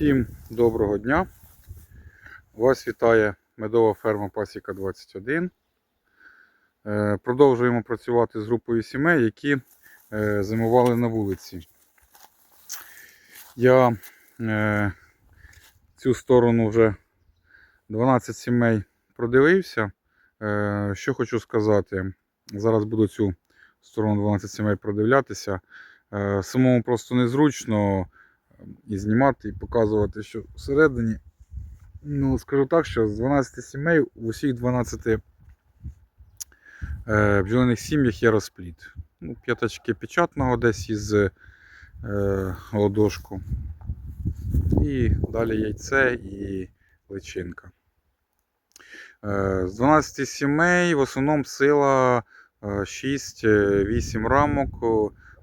Всім доброго дня. Вас вітає медова ферма Пасіка 21. Е, Продовжуємо працювати з групою сімей, які е, зимували на вулиці. Я е, цю сторону вже 12 сімей продивився. Що хочу сказати, зараз буду цю сторону 12 сімей продивлятися. Самому просто незручно і знімати, і показувати, що всередині. Ну, скажу так, що з 12 сімей в усіх 12 е, бджолиних сім'ях є розпліт. Ну, п'ятачки печатного десь із е, ладошку. І далі яйце і личинка. Е, з 12 сімей в основному сила 6-8 рамок.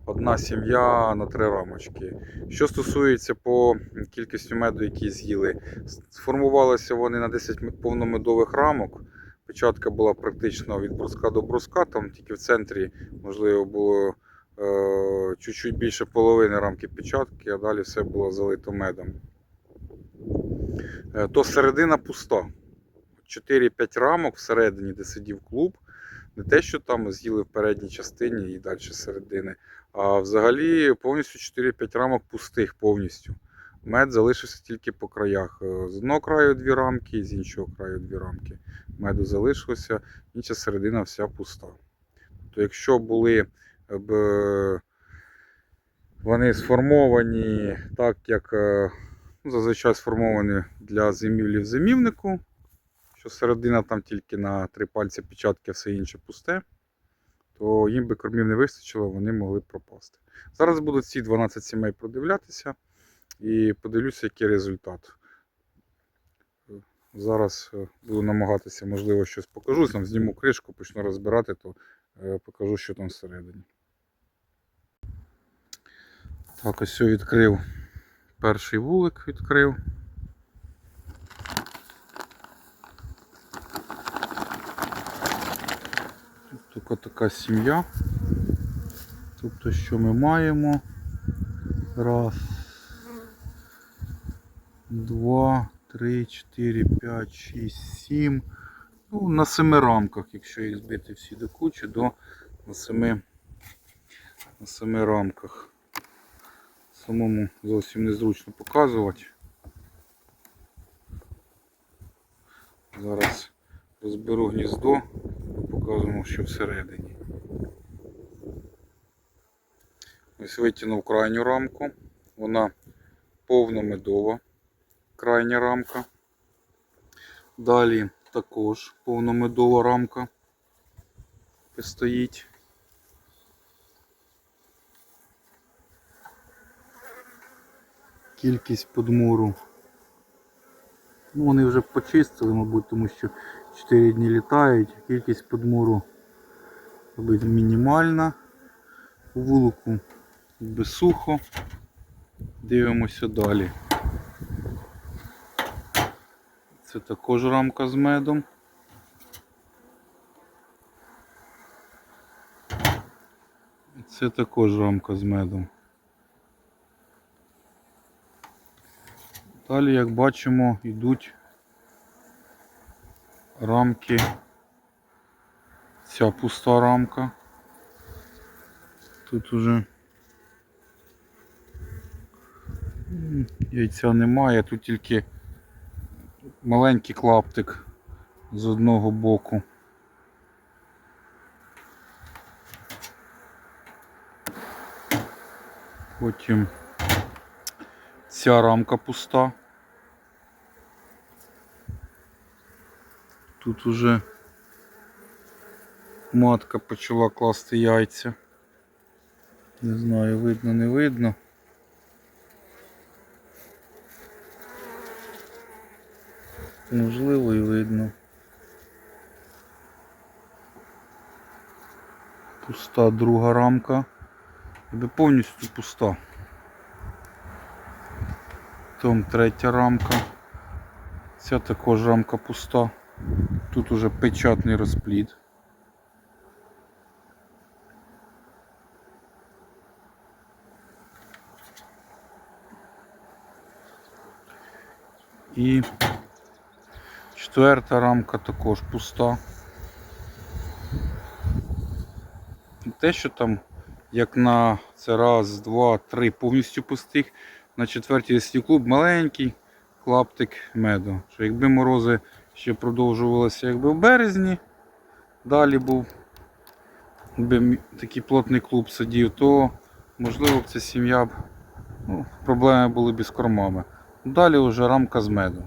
Одна сім'я на три рамочки. Що стосується по кількості меду, які з'їли, сформувалися вони на 10 повномедових рамок. Початка була практично від бруска до бруска, там тільки в центрі, можливо, було е, чуть-чуть більше половини рамки печатки, а далі все було залито медом. Е, то середина пуста. 4-5 рамок всередині, де сидів клуб. Не те, що там з'їли в передній частині і далі середини, а взагалі повністю 4-5 рамок пустих повністю. Мед залишився тільки по краях. Е, З одного краю дві рамки, з іншого краю дві рамки. Меду залишилося, інша середина вся пуста. То якщо були б е, вони сформовані так, як е, ну, зазвичай сформовані для зимівлі в зимівнику, що середина там тільки на три пальці печатки, все інше пусте, то їм би кормів не вистачило, вони могли б пропасти. Зараз буду ці 12 сімей продивлятися і подивлюся, який результат. Зараз е, буду намагатися, можливо, щось покажу. Там зніму кришку, почну розбирати, то е, покажу, що там всередині. Так, ось відкрив. Перший вулик відкрив. Така така сім'я. Тобто, що ми маємо? Раз, два, три, чотири, п'ять, шість, сім. Ну, на семи рамках, якщо їх збити всі до кучі, до на семи, на семи рамках. Самому зовсім незручно показувати. Зараз розберу гніздо, покажемо, що всередині. Ось витягнув крайню рамку. Вона повномедова крайня рамка. Далі також повномедова рамка стоїть. Кількість подмуру. Ну, вони вже почистили, мабуть, тому що 4 дні літають. Кількість робить мінімальна. У вулику без сухо. Дивимося далі. Це також рамка з медом. Це також рамка з медом. Далі, як бачимо, йдуть рамки. Ця пуста рамка. Тут уже яйця немає, тут тільки маленький клаптик з одного боку. Потім ця рамка пуста. Тут уже матка почала класти яйця. Не знаю, видно, не видно. Можливо і видно. Пуста друга рамка. Ніби повністю пуста. Там третя рамка. Ця також рамка пуста. Тут уже печатний розплід. І четверта рамка також пуста. Те, що там, як на це раз, два, три повністю пустих, на четвертій лісті клуб маленький клаптик меду. Що якби морози ще продовжувалися якби в березні, далі був якби такий плотний клуб сидів, то можливо б ця сім'я б ну, проблеми були б із кормами. Далі вже рамка з меду.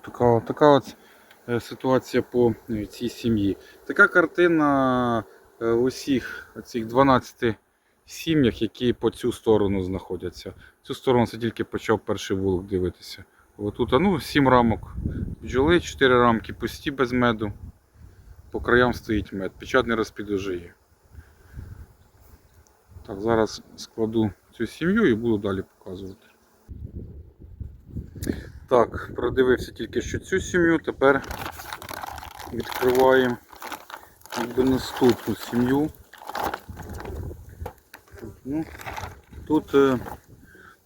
Така, така от е, ситуація по е, цій сім'ї. Така картина е, в усіх цих 12 сім'ях, які по цю сторону знаходяться. Цю сторону це тільки почав перший вулик дивитися. Отут, ну, 7 рамок бджоли, 4 рамки пусті без меду. По краям стоїть мед. Печатний розпід уже є. Так, зараз складу цю сім'ю і буду далі показувати. Так, продивився тільки що цю сім'ю, тепер відкриваємо якби наступну сім'ю. Ну, тут, е,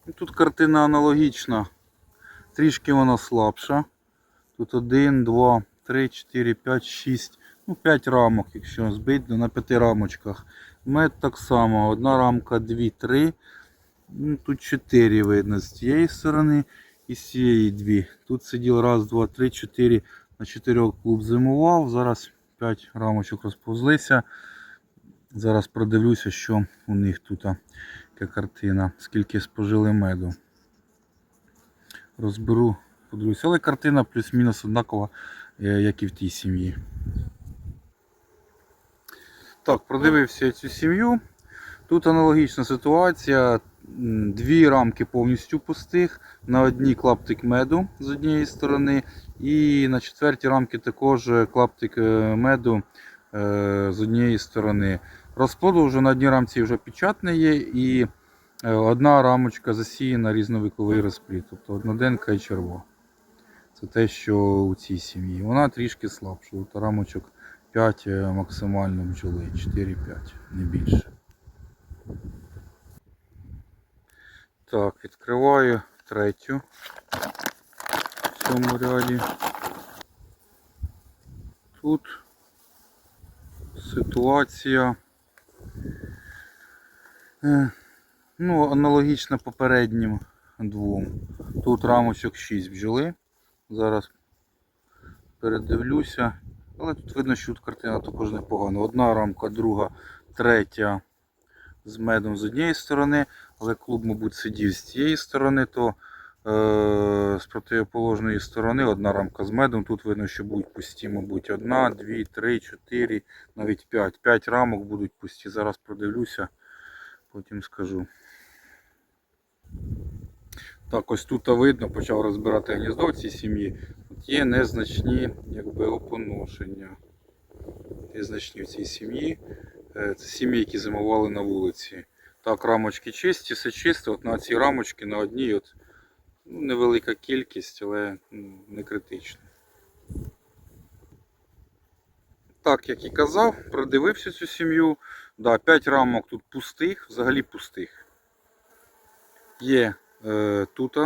ну, тут картина аналогічна, трішки вона слабша. Тут 1, 2, 3, 4, 5, 6, ну 5 рамок, якщо збити на 5 рамочках. Мед так само, одна рамка, 2, 3. Ну, тут 4 видно з цієї сторони і з цієї 2. Тут сидів раз, два, три, 4. На 4 клуб зимував. Зараз 5 рамочок розповзлися. Зараз продивлюся, що у них тут яка картина, скільки спожили меду. Розберу, подивлюся. Але картина плюс-мінус однакова, е, як і в тій сім'ї. Так, продивився цю сім'ю. Тут аналогічна ситуація. Дві рамки повністю пустих, на одній клаптик меду з однієї сторони, і на четвертій рамки також клаптик е, меду е, з однієї сторони. Розплоду вже на одній рамці вже печатне є, і е, одна рамочка засіяна різновиковий розплід, тобто одноденка і черво. Це те, що у цій сім'ї. Вона трішки слабша. От рамочок 5 максимально бджоли, 4-5, не більше. Так, відкриваю третю в цьому ряді. Тут ситуація е, ну, аналогічна попереднім двом. Тут рамочок 6 бджоли. Зараз передивлюся. Але тут видно, що тут картина також непогана. Одна рамка, друга, третя з медом з однієї сторони, але клуб, мабуть, сидів з цієї сторони, то е, з противоположної сторони одна рамка з медом. Тут видно, що будуть пусті, мабуть, одна, дві, три, чотири, навіть п'ять. П'ять рамок будуть пусті. Зараз продивлюся, потім скажу. Так, ось тут видно, почав розбирати гніздо в цій сім'ї. Тут є незначні якби, опоношення. Незначні в цій сім'ї. Е, Це сім'ї, які зимували на вулиці. Так, рамочки чисті, все чисто. От на ці рамочки на одній от, ну, невелика кількість, але ну, не критично. Так, як і казав, продивився цю сім'ю. Да, 5 рамок тут пустих, взагалі пустих. Є е, тут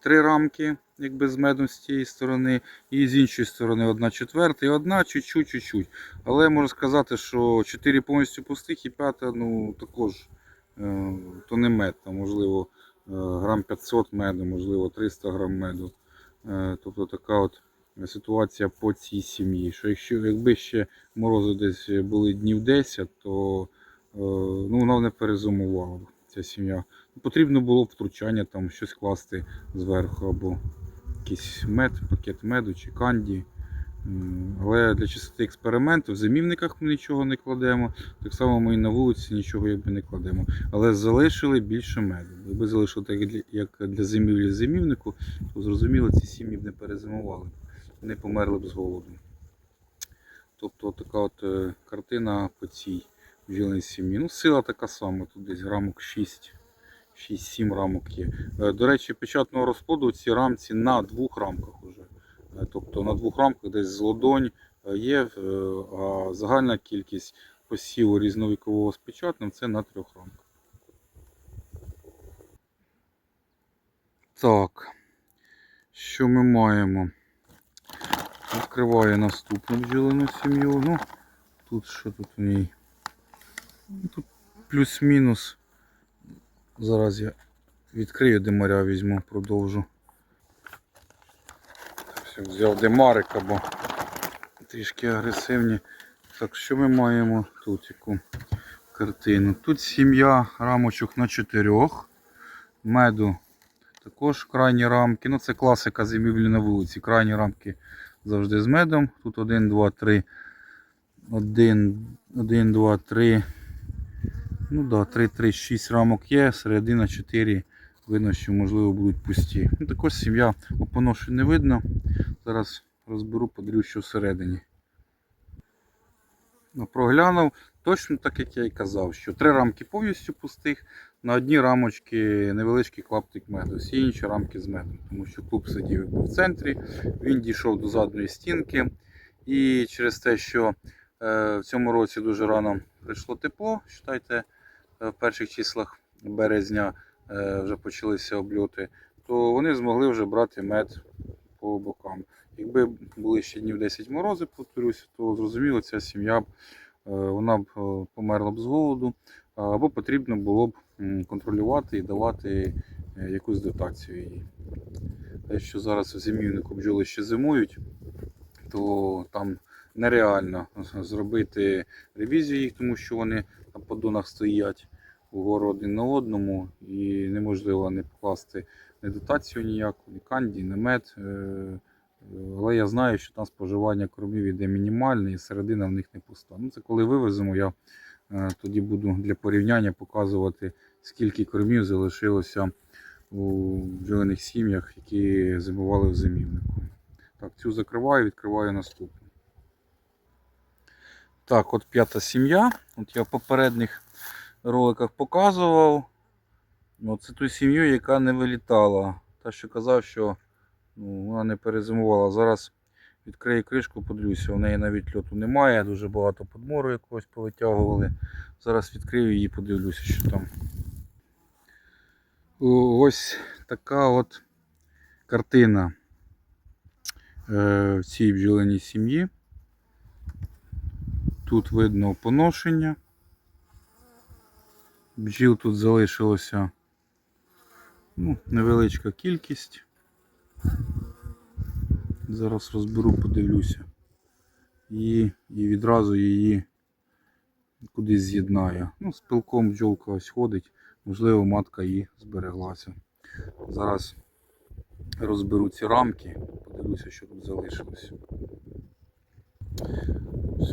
три рамки, якби з медом з цієї сторони, і з іншої сторони одна четверта і одна чуть-чуть, чуть-чуть. Але можу сказати, що 4 повністю пустих і п'ята, ну також е, то не мед, там, можливо, е, грам 500 меду, можливо, 300 грам меду. Е, тобто така от ситуація по цій сім'ї. Що якщо якби ще морози десь були днів 10, то е, ну, вона не перезимувала б, ця сім'я. Потрібно було втручання, там щось класти зверху, або якийсь мед, пакет меду чи канді. Але для чистоти експерименту в зимівниках ми нічого не кладемо. Так само ми і на вулиці нічого якби не кладемо. Але залишили більше меду. Якби залишили так як для- зимівлі зимівнику, то зрозуміло, ці сім'ї б не перезимували. Вони померли б з голоду. Тобто така от е, картина по цій бджілиній сім'ї. Ну, сила така сама, тут десь грамок 6. 6-7 рамок є. Е, До речі, печатного розплоду ці рамці на двох рамках уже. Е, Тобто на двох рамках десь з ладонь е, є, а загальна кількість посіву різновікового з печатним це на трьох рамках. Так. Що ми маємо? Відкриваю наступну бджолину сім'ю. Ну, тут що тут у ній? Тут плюс-мінус. Зараз я відкрию демаря, візьму, продовжу. Все, взяв демарика, бо трішки агресивні. Так, що ми маємо тут? Яку картину? Тут сім'я рамочок на чотирьох. Меду також крайні рамки. Ну, це класика зимівлі на вулиці. Крайні рамки завжди з медом. Тут 1, 2, 3. 1, 1, 2, 3. Ну да, 3, 3, 6 рамок є, середина 4. Видно, що можливо будуть пусті. Ну, також сім'я опоношень не видно. Зараз розберу, подивлюсь, що всередині. Ну, проглянув точно так, як я і казав, що три рамки повністю пустих, на одній рамочці невеличкий клаптик меду, всі інші рамки з медом. Тому що клуб сидів в центрі, він дійшов до задньої стінки. І через те, що е, в цьому році дуже рано прийшло тепло, вважайте, в перших числах березня е, вже почалися обльоти, то вони змогли вже брати мед по бокам. Якби були ще днів 10 морози, повторюся, то зрозуміло, ця сім'я б е, вона б е, померла б з голоду, або потрібно було б контролювати і давати е, якусь дотацію їй. Те, що зараз в зимівнику бджоли ще зимують, то там нереально зробити ревізію їх, тому що вони на поддонах стоять угору один на одному, і неможливо не покласти ні дотацію ніяку, ні канді, ні мед. Е, Але я знаю, що там споживання кормів іде мінімальне і середина в них не пуста. Ну, це коли вивеземо, я е, тоді буду для порівняння показувати, скільки кормів залишилося у бджолиних сім'ях, які зимували в зимівнику. Так, цю закриваю, відкриваю наступну. Так, от п'ята сім'я. От я в попередніх роликах показував. Ну, це ту сім'ю, яка не вилітала. Та, що казав, що ну, вона не перезимувала. Зараз відкрию кришку, подивлюся, у неї навіть льоту немає, дуже багато подмору якогось повитягували. Зараз відкрию її, подивлюся, що там. Ось така от картина е, в цій бджолиній сім'ї. Тут видно поношення. Бджіл тут залишилося ну, невеличка кількість. Зараз розберу, подивлюся. І, і відразу її кудись з'єднаю. Ну, з пилком бджолка ось ходить, можливо, матка її збереглася. Зараз розберу ці рамки, подивлюся, що тут залишилось.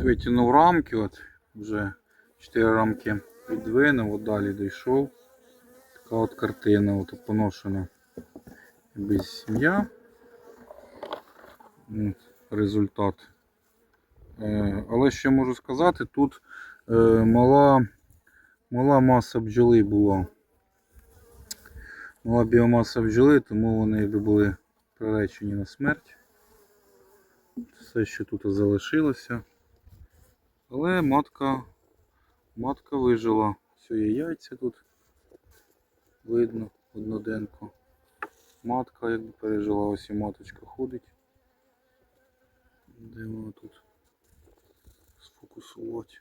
Витягнув рамки, от вже 4 рамки відвинув, от далі дійшов. Така от картина, от поношена без сім'я. Результат. Е, Але що можу сказати, тут е, мала, мала маса бджоли була. Мала біомаса бджоли, тому вони були приречені на смерть. Все, що тут залишилося. Але матка, матка вижила. Все є яйця тут. Видно одноденко. Матка якби пережила, ось і маточка ходить. Де вона тут сфокусувати?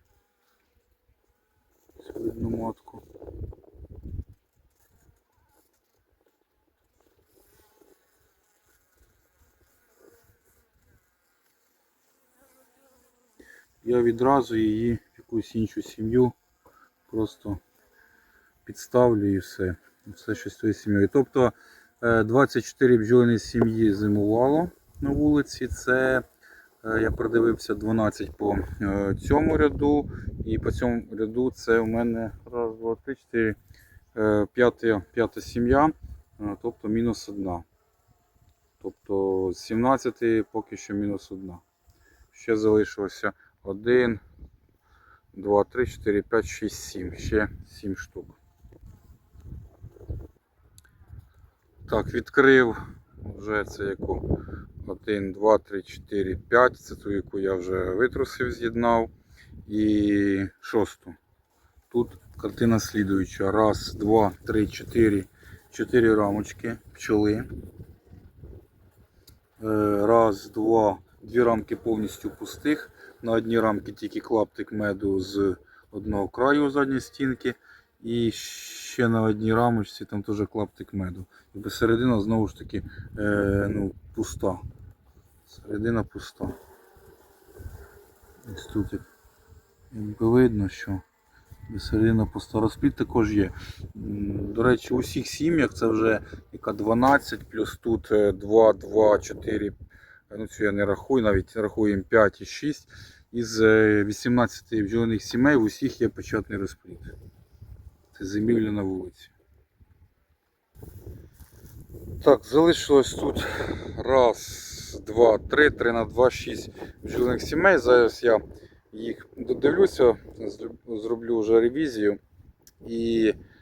Ось видно матку. Я відразу її в якусь іншу сім'ю просто підставлю і все. Все що з цією сім'єю. Тобто е, 24 бджолини сім'ї зимувало на вулиці. Це е, я продивився 12 по е, цьому ряду. І по цьому ряду це у мене раз, два, три, чотири, е, п'ята, п'ята сім'я, е, тобто мінус одна. Тобто з 17 поки що мінус одна. Ще залишилося 1, 2, 3, 4, 5, 6, 7. Ще 7 штук. Так, відкрив вже це яку 1, 2, 3, 4, 5. Це ту, яку я вже витрусив, з'єднав. І шосту. Тут картина слідуюча. Раз, два, три, чотири, Чотири рамочки пчоли. Е, Раз, два, дві рамки повністю пустих. На одній рамці тільки клаптик меду з одного краю задньої стінки. І ще на одній рамочці там теж клаптик меду. І середина знову ж таки е, ну, пуста. Середина пуста. Ось тут як видно, що середина пуста. Розплід також є. До речі, у всіх сім'ях це вже яка 12, плюс тут е, 2, 2, 4. Ну, цю я не рахую, навіть рахуємо 5 і 6. Із е, 18 бджолиних сімей в усіх є печатний розплід. Це зимівля на вулиці. Так, залишилось тут раз, два, три, три на два, шість бджолиних сімей. Зараз я їх додивлюся, зроблю вже ревізію і е,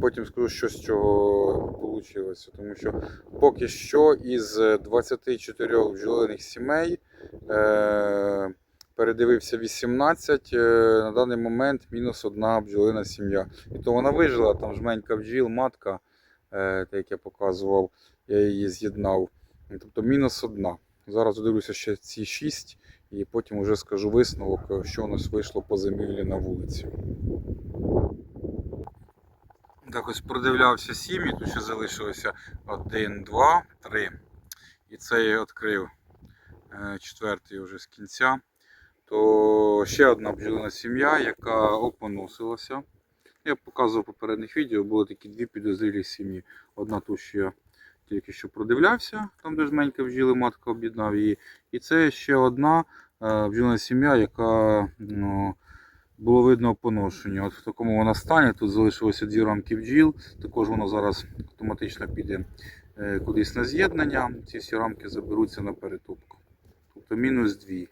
потім скажу, що з чого вийшло. Тому що поки що із 24 бджолиних сімей е, передивився 18, е, на даний момент мінус одна бджолина сім'я. І то вона вижила, там жменька бджіл, матка, е, як я показував, я її з'єднав. Тобто мінус одна. Зараз додивлюся ще ці 6 і потім вже скажу висновок, е, що у нас вийшло по зимівлі на вулиці. Так продивлявся сім'ї, тут ще залишилося 1, 2, 3. І це я відкрив е, четвертий вже з кінця. То ще одна бджолина сім'я, яка опоносилася. Я показував попередніх відео, були такі дві підозрілі сім'ї. Одна ту, що я тільки що продивлявся, там де жменька бджіли, матка об'єднав її. І це ще одна е, бджолина сім'я, яка ну, було видно поношення. От в такому вона стані. Тут залишилося дві рамки бджіл. Також воно зараз автоматично піде е, кудись на з'єднання. Ці всі рамки заберуться на перетопку. Тобто мінус дві.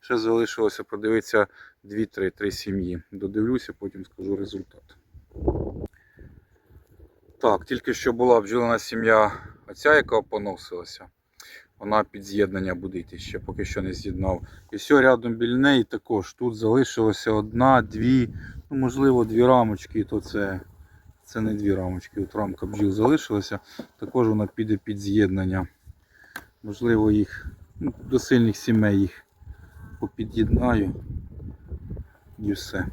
Ще залишилося подивитися 2-3 три сім'ї. Додивлюся, потім скажу результат. Так, тільки що була бджолина сім'я оця, яка поносилася. Вона під з'єднання буде йти ще, поки що не з'єднав. І все рядом біля неї також. Тут залишилося одна, дві, ну можливо, дві рамочки, і то це, це не дві рамочки. От рамка бджіл залишилася. Також вона піде під з'єднання. Можливо, їх ну, до сильних сімей їх попід'єднаю. І все.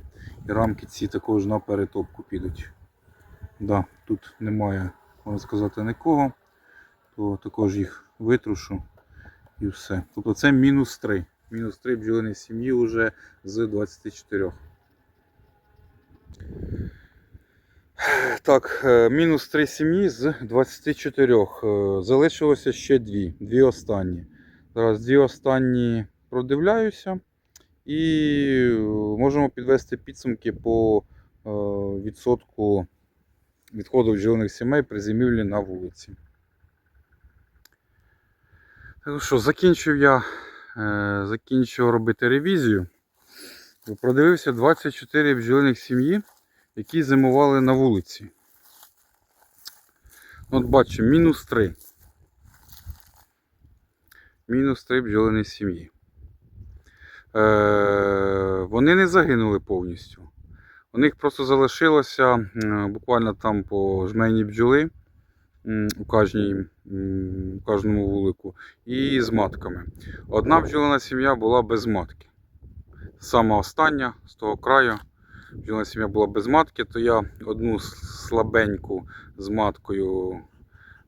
І рамки ці також на перетопку підуть. Да, тут немає, можна сказати, нікого, то також їх витрушу і все. Тобто це мінус 3. Мінус 3 бджолині сім'ї вже з 24. Так, е, мінус 3 сім'ї з 24. Е, Залишилося ще дві. Дві останні. Зараз дві останні продивляюся і е, можемо підвести підсумки по відсотку відходу бджолиних сімей при зимівлі на вулиці. Ну що, закінчив я е, закінчив робити ревізію. Продивився 24 бджолиних сім'ї, які зимували на вулиці. От бачимо, мінус 3. Мінус 3 бджолині сім'ї. Е, вони не загинули повністю. У них просто залишилося буквально там по жмені бджоли у, кожній, у кожному вулику і з матками. Одна бджолина сім'я була без матки. Сама остання з того краю. Бджолина сім'я була без матки, то я одну слабеньку з маткою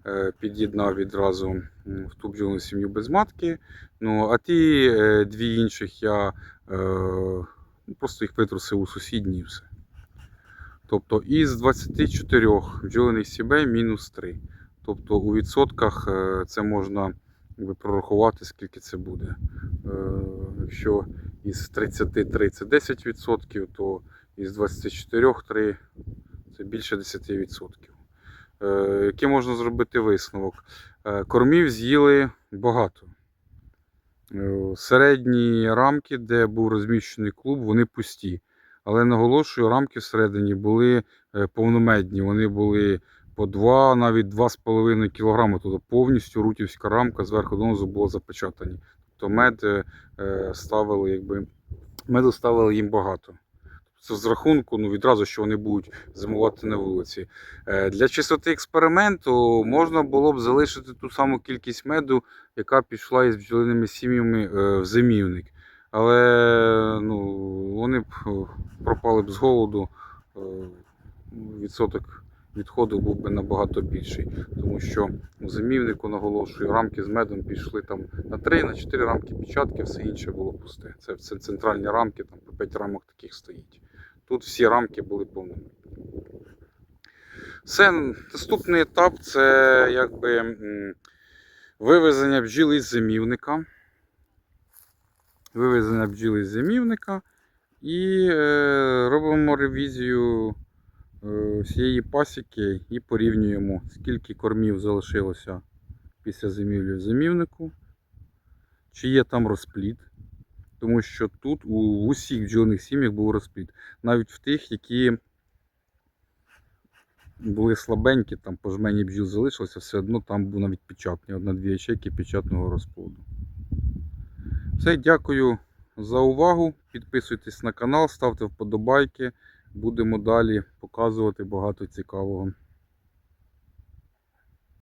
е, під'єднав відразу в ту бджолину сім'ю без матки. Ну, а ті е, дві інших я е, ну, просто їх витрусив у сусідні і все. Тобто із 24 бджолиних сімей мінус 3. Тобто у відсотках е, це можна прорахувати, скільки це буде. Е, Якщо із 33 це 10%, то із 24 3 це більше 10%. Е, Який можна зробити висновок? Кормів з'їли багато. Середні рамки, де був розміщений клуб, вони пусті. Але наголошую, рамки всередині були е, повномедні. Вони були по 2, навіть 2,5 кг. Тобто повністю рутівська рамка зверху донизу була запечатані. Тобто мед е, е, ставили, якби, меду ставили їм багато. з з рахунку, ну відразу, що вони будуть зимувати на вулиці. Для чистоти експерименту можна було б залишити ту саму кількість меду, яка пішла із бджолиними сім'ями в зимівник. Але ну, вони б е, пропали б з голоду. е, Відсоток відходу був би набагато більший. Тому що у зимівнику наголошую, рамки з медом пішли там на 3, на 4 рамки печатки, все інше було пусте. Це, це центральні рамки, там по 5 рамок таких стоїть. Тут всі рамки були повними. Все, наступний етап це якби вивезення бджіл із зимівника. Вивезення бджіл із зимівника. І е, робимо ревізію е, всієї пасіки і порівнюємо, скільки кормів залишилося після зимівлі в зимівнику, чи є там розплід. Тому що тут у усіх бджолиних сім'ях був розплід. Навіть в тих, які були слабенькі, там по жмені бджіл залишилося, все одно там був навіть печатний, одна-дві ячейки печатного розплоду. Все, дякую за увагу. Підписуйтесь на канал, ставте вподобайки. Будемо далі показувати багато цікавого.